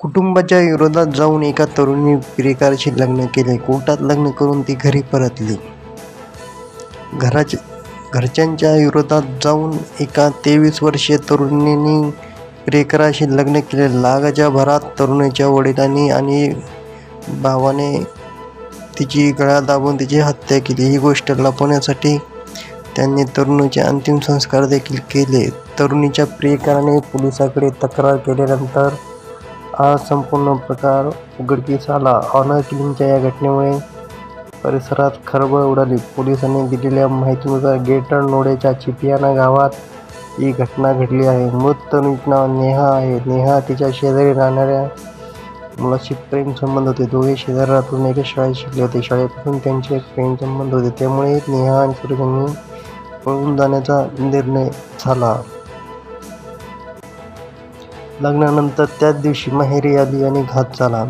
कुटुंबाच्या विरोधात जाऊन एका तरुणी प्रियकाराशी लग्न केले. कोर्टात लग्न करून ती घरी परतली. घराच्या घरच्यांच्या विरोधात जाऊन एका तेवीस वर्षीय तरुणीने प्रियकराशी लग्न केले. लागच्या भरात तरुणीच्या वडिलांनी आणि भावाने तिची गळा दाबून तिची हत्या केली. ही गोष्ट लपवण्यासाठी त्यांनी तरुणीचे अंतिम संस्कार देखील केले. तरुणीच्या प्रियकराने पोलिसाकडे तक्रार केल्यानंतर हा संपूर्ण प्रकार उघडकीस आला. ऑनर किलिंगच्या या घटनेमुळे परिसरात खळबळ उडाली. पोलिसांनी दिलेल्या माहितीनुसार गेटर नोडेच्या चिपियाना गावात ही घटना घडली आहे. मृत तरुणीचे नाव नेहा आहे. नेहा तिच्या शेजारी राहणाऱ्या मुलाशी प्रेम संबंध होते. दोघे शेजारातून एका शाळेत शिकले होते. शाळेपासून त्यांचे एक प्रेम संबंध होते. त्यामुळे नेहा आणि सुरेश यांनी पळून जाण्याचा निर्णय झाला. लग्नानंतर त्याच दिवशी माहेरी आली आणि घात झाला.